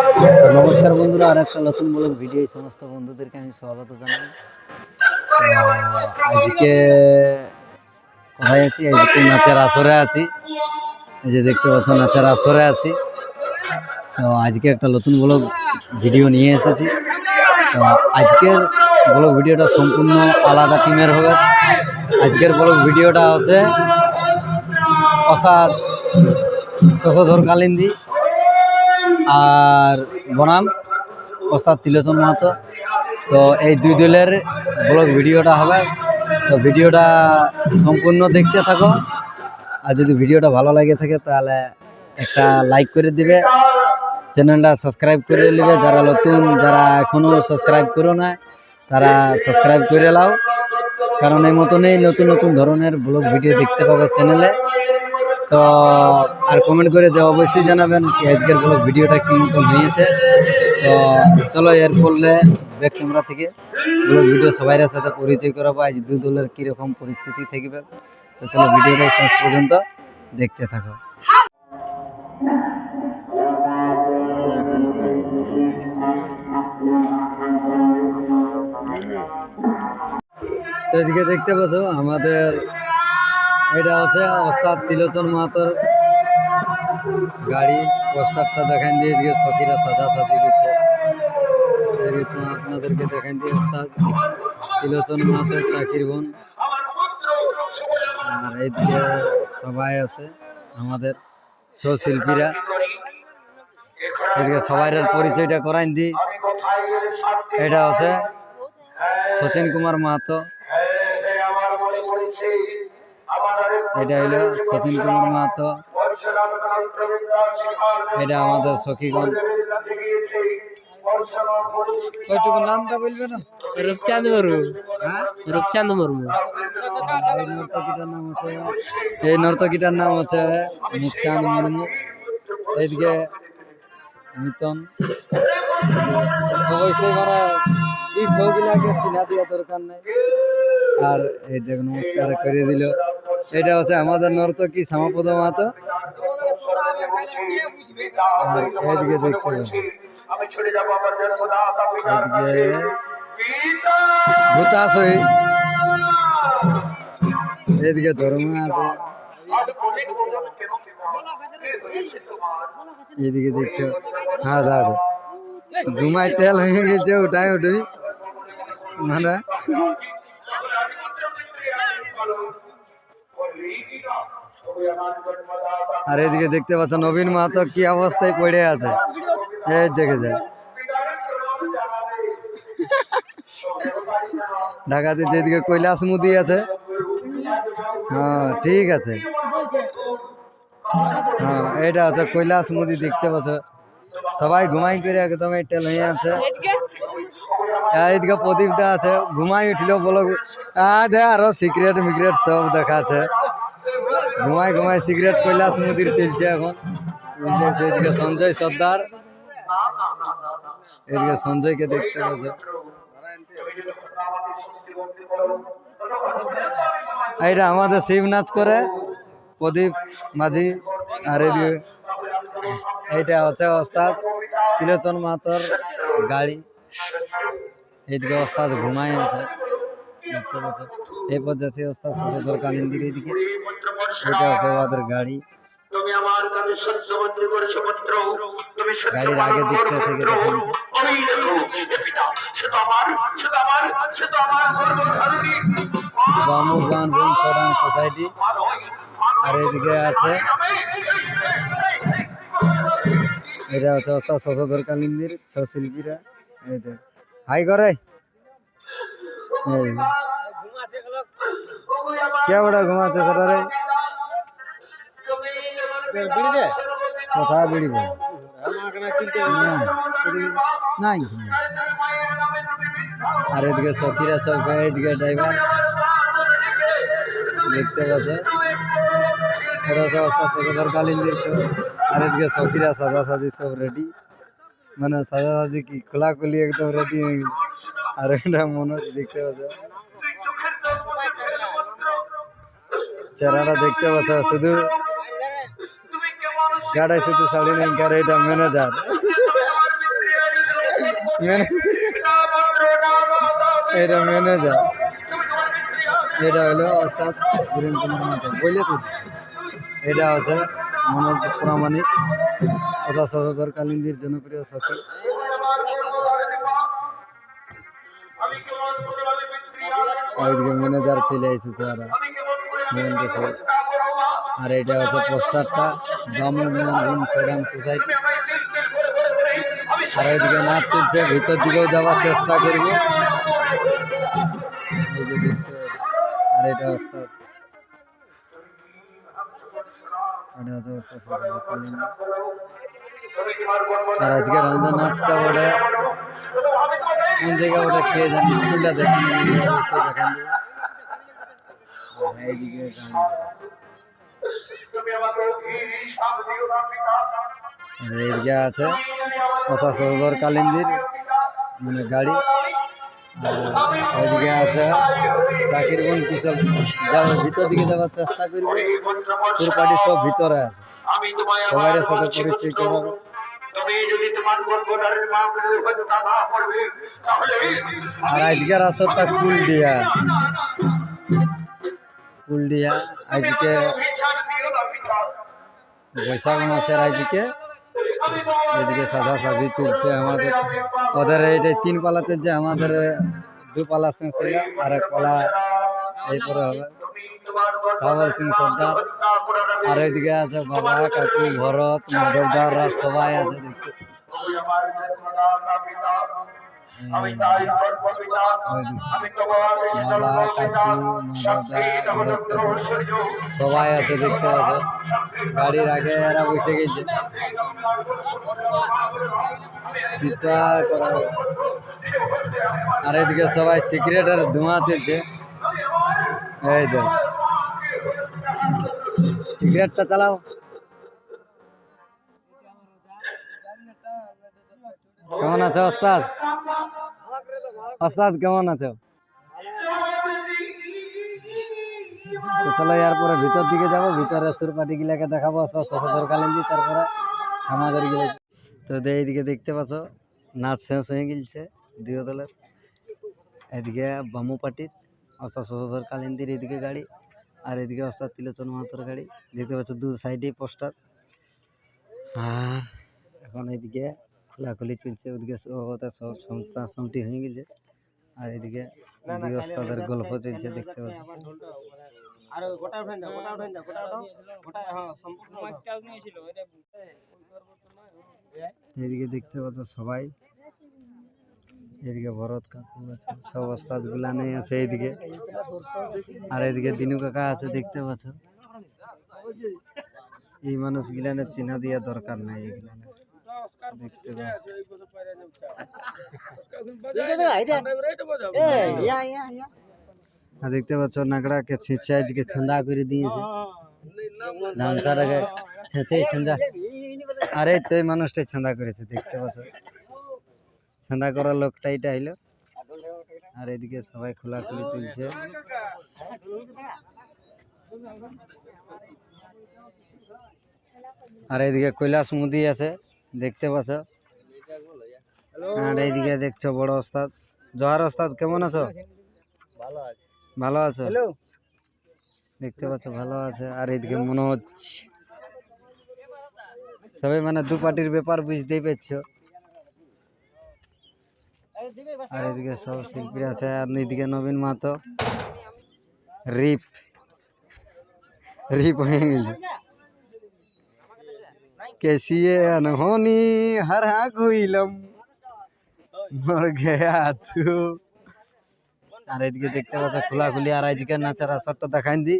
তো নমস্কার বন্ধুরা আর একটা নতুন ব্লগ ভিডিও এই সমস্ত বন্ধুদেরকে আমি স্বাগত জানাই। আজকে কোথায় আছি? আজকে নাচের আসরে আছি। এই যে দেখতে পাচ্ছ, নাচের আসরে আছি। তো আজকে একটা নতুন ব্লগ ভিডিও নিয়ে এসেছি। তো আজকের ব্লগ ভিডিওটা সম্পূর্ণ আলাদা টিমের হবে। আজকের ব্লগ ভিডিওটা হচ্ছে অর্থাৎ শশধর কালিন্দি। আর বনাম, ওস্তাদ তিলোচন মাহাতো। তো এই দুই দলের ব্লগ ভিডিওটা হবে। তো ভিডিওটা সম্পূর্ণ দেখতে থাকো। আর যদি ভিডিওটা ভালো লাগে থাকে, তাহলে একটা লাইক করে দিবে। চ্যানেলটা সাবস্ক্রাইব করে নেবে যারা নতুন, যারা এখনও সাবস্ক্রাইব করো না তারা সাবস্ক্রাইব করে নাও কারণ এই মতনই নতুন নতুন ধরনের ব্লগ ভিডিও দেখতে পাবে চ্যানেলে। তো আর কমেন্ট করে যে অবশ্যই জানাবেন কি আজকের ব্লগ ভিডিওটা কি মতন হয়েছে। তো চলো এর করলে ব্যাক ক্যামেরা থেকে। ব্লগ ভিডিও সবাইয়ের সাথে পরিচয় করাবো, আজ দু দলের কীরকম পরিস্থিতি থাকবে। তো চলো ভিডিওটা শেষ পর্যন্ত দেখতে থাকো। তো এদিকে দেখতে পাচ্ছ আমাদের এটা হচ্ছে ওস্তাদ তিলোচন মাহাতোর গাড়ি। পোস্টারটা দেখান দিয়ে এদিকে সখীরা সাজাসাজি করছে। আপনাদেরকে দেখান দিয়ে ওস্তাদ তিলোচন মাহাতো চাকির বোন। আর এইদিকে সবাই আছে, আমাদের ছৌ শিল্পীরা এদিকে সবাই পরিচয়টা করাইন দি। এটা হচ্ছে সচিন কুমার মাহাতো। এটা হইল সচিন কুমার মাহাতো। এটা আমাদের সখীগণ। কয়টুকু নামটা বলবে না? রূপচাঁদ মুর্মু। হ্যাঁ? রূপচাঁদ মুর্মু। এই নর্তকীটার নাম হচ্ছে এই নর্তকীটার নাম হচ্ছে মুখচাঁদ মুর্মু। এইদিকে মিতন। অবশ্যই মানে এই ছবিগুলাকে চিনা দেওয়া দরকার নেই। আর এই দেখ নমস্কার করে দিল। এটা হচ্ছে আমাদের নর্তকী শ্যামাপদ মাহাতো। আর এইদিকে দেখতে পাবেন। এইদিকে ভূতাস হই এদিকে ধর্মা আছে। এদিকে দেখছ হ্যাঁ দাদা ঘুমাই তেল হয়ে গেছে ওটাই ওটাই মানে আর এদিকে দেখতে পাচ্ছ নবীন মাহাতো কি অবস্থায় পড়ে আছে। এই দেখে যায় ঢাকাতে যেদিকে কৈলাস মুদি আছে। হ্যাঁ ঠিক আছে। হ্যাঁ এটা আছে কৈলাস মুদি দেখতে পাচ্ছ। সবাই ঘুমাই করে একদম এটা লইয়া আছে। এদিকে? প্রদীপ দা আছে। ঘুমাই উঠল বলো আজ আরও সিক্রেট মিক্রেট সব দেখাচ্ছে। ঘুমাই ঘুমাই সিগারেট কৈলাস মুদির চলছে এখন। এদিকে সঞ্জয় সর্দার, এদিকে সঞ্জয়কে দেখতে পাচ্ছ। এইটা আমাদের শিব নাচ করে, প্রদীপ মাঝি, আর এদিকে এইটা হচ্ছে ওস্তাদ তিলোচন মাতর গাড়ি। এইদিকে ওস্তাদ ঘুমাই আছে। দেখতে পাচ্ছ। এই পর্যায়ে ওস্তাদ শশধর কালিন্দির এইদিকে। এটা হচ্ছে ওদের গাড়ি। তুমি আমার কাছে সহ্যবন্দি করেছ পুত্র। তুমি গাড়ির আগে দিকটা থেকে দেখেন। আমি দেখো এ পিতা সে তো আমার সে তো আমার সে তো আমার গর্ভধারিণী। বামুগান রুম সরান সোসাইটি। আর এদিকে আছে এটা হচ্ছে ওস্তাদ শশধর কালিন্দির ছ শিল্পীরা। এই দেখ। হাই করে। কে বড় ঘুমাচ্ছে সেটারে কোথায় বেড়িব না। নাই। আর এদিকে সখীরা সব এদিকে ড্রাইভার। দেখতে পাচ্ছ। এটা হচ্ছে অবস্থা শশধর কালিন্দির আর এদিকে সখীরা সাজাসাজি সব রেডি মানে সাজাসাজি কি খোলাখুলি একদম রেডি আর এটা মনোজ দেখতে পাচ্ছ। চেহারাটা দেখতে পাচ্ছ। শুধু গাড়াই শুধু শাড়ি নেই গাড়ি এটা ম্যানেজার এটা ম্যানেজার এটা হলো ওস্তাদ বীরেন্দ্র মাহাতো বলে তো। এটা হচ্ছে মনোজ প্রামাণিক তথা সহদর কালিন্দির জনপ্রিয় সখী ওইদিকে ম্যানেজার চলে এসেছে আর মহেন্দ্র আর এটা হচ্ছে পোস্টারটা ব্রাহ্মণ ছোড়ান সোসাইটি। আর ওইদিকে নাচ চলছে, ভিতর দিকেও যাওয়ার চেষ্টা করব। আর এটা অবস্থা। এটা হচ্ছে আর আজকে আমাদের নাচটা ওটা কোন জায়গায় ওটা কে জানি, স্কুলটা দেখানো নেই দেখান। দেবো এইদিকে আছে পঁচাশ হাজার কালিন্দির মানে গাড়ি। ওইদিকে আছে চাকির বোন কিসব যাওয়ার ভিতর দিকে যাওয়ার চেষ্টা করব। সুরপাটি সব ভিতরে আছে। আমার সাথে পরিচয়। করাবো। আর আজকের আসরটা কুলডিয়া কুলডিয়া আজকে বৈশাখ মাসের আজকে এদিকে সাজা সাজি চলছে আমাদের। ওদের এইটা তিন পালা চলছে, আমাদের দু পালা শেষ হইল আর এক পালা এরপরে হবে। সাবল সিং সর্দার, আর ওইদিকে আছে বাবা, কাকু, ভরত মাধবদাররা সবাই আছে। দেখতে আমি তাই গর্ভপিতা আমি তোমার বাবা শক্তি মাধবদার নবরত্ন সবাই আছে দেখতে আছে গাড়ির আগে এরা বসে গেছে। চিপা করা আর এদিকে সবাই সিগারেটের ধোঁয়া চলছে এই যে সিগারেটটা চালাও। কেমন আছো, ওস্তাদ? ওস্তাদ, কেমন আছো? তো চলো এরপরে ভিতর দিকে যাব ভিতরে সুরপাটি গিলাকে দেখাবো শশধর কালিন্দি, তারপরে আমাদের গিলে তো এইদিকে দেখতে পাচ্ছ, নাচ শেষ হয়ে গেছে দুই দলের। এদিকে বামু পার্টির অস্তা শশধর কালিন্দির এদিকে গাড়ি, আর এদিকে অস্তাদ তিলোচন মাহাতোর গাড়ি। দেখতে পাচ্ছ, দু সাইডেই পোস্টার। আর এখন এদিকে খোলাখুলি চলছে ওদিকে ওটা সব সমটি হয়ে গেছে আর এদিকে ওস্তাদের গল্প চলছে দেখতে পাচ্ছ আর গোটা উঠাই দাও গোটা উঠাই দাও গোটা উঠাও গোটা হ্যাঁ সম্পূর্ণ নিয়েছিল এদিকে দেখতে পাচ্ছ সবাই এদিকে ভরত কাকু আছে সব ওস্তাদগুলা নেই আছে এইদিকে আর এদিকে দিনু কাকা আছে দেখতে পাচ্ছ এই মানুষ গিলানের চিহ্ন দিয়া দরকার নাই এগুলানের দেখতে পাচ্ছ। আর দেখতে পাচ্ছ নাগড়াকে ছেঁচে আজকে ছেঁদা করে দিয়েছে। ধামসাটাকে ছেঁচে ছেঁদা। আরে তো এই মানুষটাই ছেঁদা করেছে দেখতে পাচ্ছ? ছেঁদা করার লোকটা এটা হইল। আর এদিকে সবাই খোলা খোলাখুলি চলছে। আর এদিকে কৈলাস মুদি আছে। দেখতে পাচ্ছ। আর এইদিকে দেখছ বড় ওস্তাদ। জহার ওস্তাদ কেমন আছো? ভালো আছো। দেখতে পাচ্ছ ভালো আছে। আর এইদিকে মনোজ। সবাই মানে দু পার্টির ব্যাপার বুঝতেই পারছ। আর এদিকে সব শিল্পী আছে আর এদিকে নবীন মাহাতো। রিপ রিপ হয়ে গেছে कैसिए अनहोनी हर हाँ ঘুইলাম মর গয়া তু আর এদিকে দেখতে পাচ্ছ খোলাখুলি আর আজকে নাচার আসরটা দেখাই দি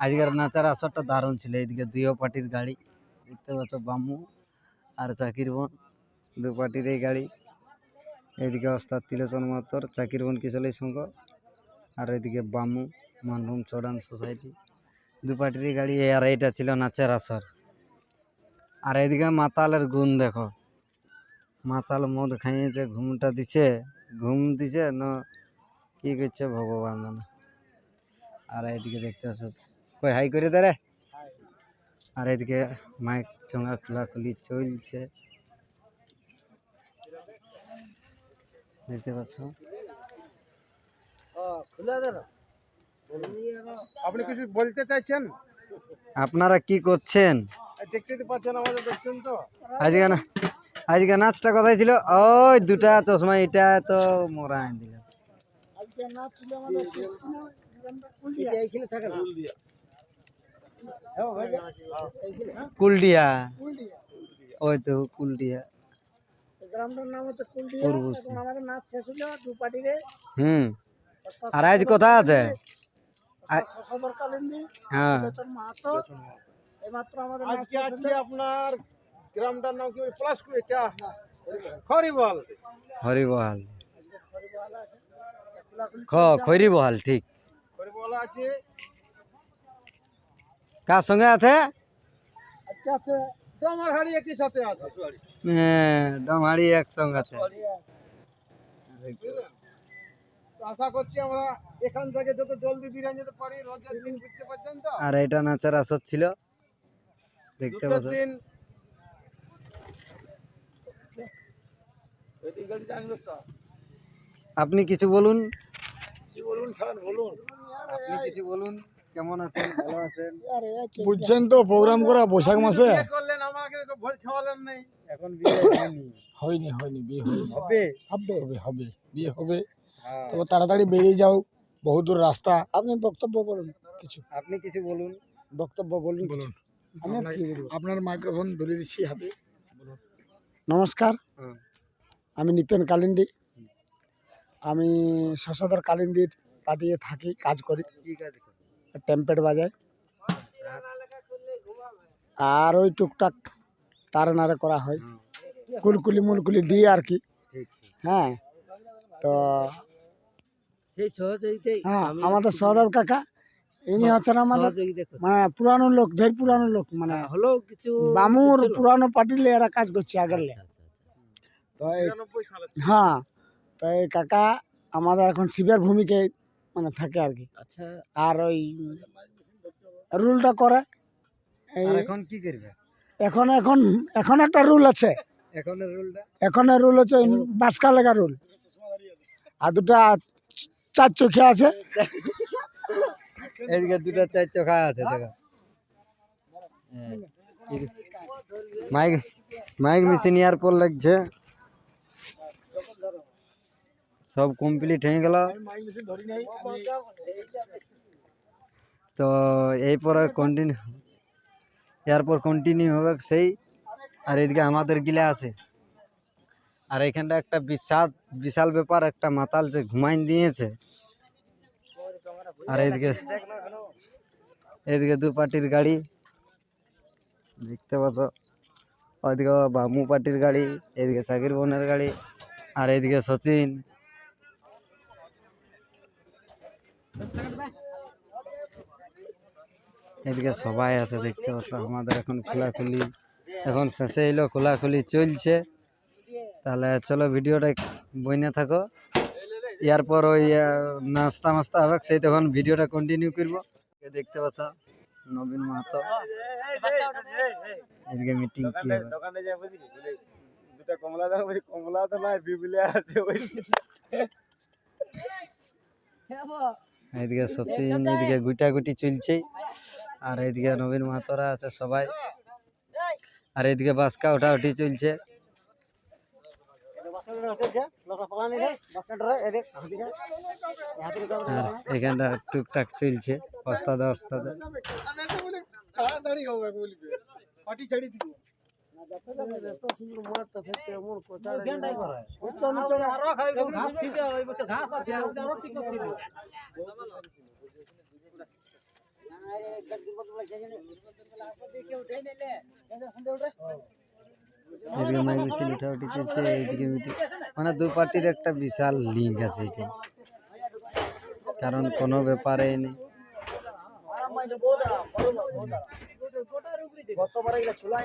আজকের নাচার আসরটা দারুণ ছিল এইদিকে দুইও পার্টির গাড়ি দেখতে পাচ্ছ বামু আর চাকির বোন দু পার্টির এই গাড়ি এইদিকে ওস্তাদ তিলোচন মাতর চাকির বোন কিশোরী সংঘ আর এদিকে বামু মানভূম চড়ান সোসাইটি দু পার্টির এই গাড়ি আর এইটা ছিল নাচের আসর আর এদিকে মাতালের গুণ দেখো। মাতাল মদ খাইয়েছে ঘুমটা দিছে ঘুম দিছে না কি করছে ভগবান জানে। আর এদিকে দেখতে পাচ্ছ কই হাই করে দে রে। আর এদিকে মাইক চঙ্গা খোলাখুলি চলছে। দেখতে পাচ্ছ? আপনি কিছু বলতে চাইছেন? আপনারা কি করছেন? দেখতে পাচ্ছেন আমাদের দেখছেন তো। আজকে না আজকে নাচটা কোথায় ছিল? ওই দুটা চশমা এটা তো মোরা আইন দিল। কুলডিয়া ওই তো কুলডিয়া গ্রামটার নাম হচ্ছে কুলডিয়া আমাদের নাচ শেষ হলো দু পার্টিরে হুম আর আজ কোথায় আছে? হ্যাঁ। এইমাত্র আমাদের আজকে আছে আপনার গ্রামটার নাম কি প্লাস করে চা খ খৈরিবহাল ঠিক। আছে। কার সঙ্গে আছে? আজকে আছে একই সাথে আছে। হ্যাঁ, ডামারি একসঙ্গে আছে। আশা করছি আমরা এখান থেকে যত জলদি বিরিয়ানি যেতে পারি রোজার দিন বুঝতে পারছেন তো? আর এটা নাচার আসর ছিল। দেখতে দুটোর পাচ্ছ দিন আপনি কিছু বলুন। বলুন স্যার বলুন। আপনি কিছু বলুন। কেমন আছেন? ভালো আছেন? বুঝছেন তো প্রোগ্রাম করা বৈশাখ মাসে? করলেন আমাকে তো ভোজ খাওয়ালেন নেই। এখন বিয়ে হয়নি। হয়নি হয়নি বিয়ে হয়নি। হবে? হবে হবে হবে বিয়ে হবে। হ্যাঁ। তবে তাড়াতাড়ি বেরিয়ে যাও বহু দূর রাস্তা। আপনি বক্তব্য বলুন কিছু। আপনি কিছু বলুন। বক্তব্য বলুন বলুন। আপনার- মাইক্রোফোন ধরে দিচ্ছি হাতে। নমস্কার। আমি নিপেন কালিন্দি। আমি শশধর কালিন্দির পাঠিয়ে থাকি কাজ করি। কি কাজ টেম্পেড বাজায়। আর ওই টুকটাক তার নাড়ে করা হয়। কুলকুলি মুলকুলি দিয়ে আর কি। হ্যাঁ। তো হ্যাঁ আমাদের সহদেব কাকা ইনি হচ্ছেন আমাদের মানে পুরানো লোক ঢের পুরানো লোক মানে হলো কিছু বামুর পুরানো পার্টিলে এরা কাজ করছে আগের লে। তো এই হ্যাঁ তো এই কাকা আমাদের এখন শিবের ভূমিকায় মানে থাকে আর কি। আচ্ছা। আর ওই রুলটা করে। এখন কি করবে? এখন এখন এখন একটা রুল আছে। এখন রুল হচ্ছে বাসকা লেগা রুল। আর দুটা চার চোখে আছে। এদিকে দুটো চার চোখা আছে দেখো। হ্যাঁ, মাইক মাইক মেশিন ইয়ার পর লাগছে। সব কমপ্লিট হয়ে গেল। তো এই পরে কন্টিনিউ এরপর কন্টিনিউ হবে সেই। আর এদিকে আমাদের গিলা আছে। আর এখানটা একটা বিশাল বিশাল ব্যাপার একটা মাতাল যে ঘুমাইন দিয়েছে। আর এদিকে এদিকে দু পার্টির গাড়ি। দেখতে পাচ্ছ? ওইদিকে বামু পার্টির গাড়ি, এদিকে সাকির বোনের গাড়ি, আর এদিকে সচিন। এদিকে সবাই আছে, দেখতে পাচ্ছ? আমাদের এখন খোলাখুলি, এখন শেষে এলো, খোলাখুলি চলছে। তাহলে চলো ভিডিওটা বইনে থাকো। এরপর ওই নাস্তা মাস্তা হবে সেই তখন ভিডিওটা কন্টিনিউ করব। দেখতে পাচ্ছ নবীন মাহাতো। এদিকে মিটিং কি হবে? দুটা কমলা দাও বলি কমলা তো নাই বিবলে আছে ওই এদিকে সচিন এদিকে গুটাগুটি চলছে। আর এদিকে নবীন মাহাতোরা আছে সবাই। আর এদিকে বাসকা ওঠা উঠি চলছে। এখানটা টুকটাক চলছে ওস্তাদে ওস্তাদে তাড়াতাড়ি হবে বলবে পাটি ছাড়ি দিব এদিকে মাইক মিছিল উঠা উঠি চলছে, এইদিকে মিটিং মানে দু পার্টির একটা বিশাল লিঙ্ক আছে এটাই কারণ কোনো ব্যাপারে নেই। গতবার এগুলা ছোলা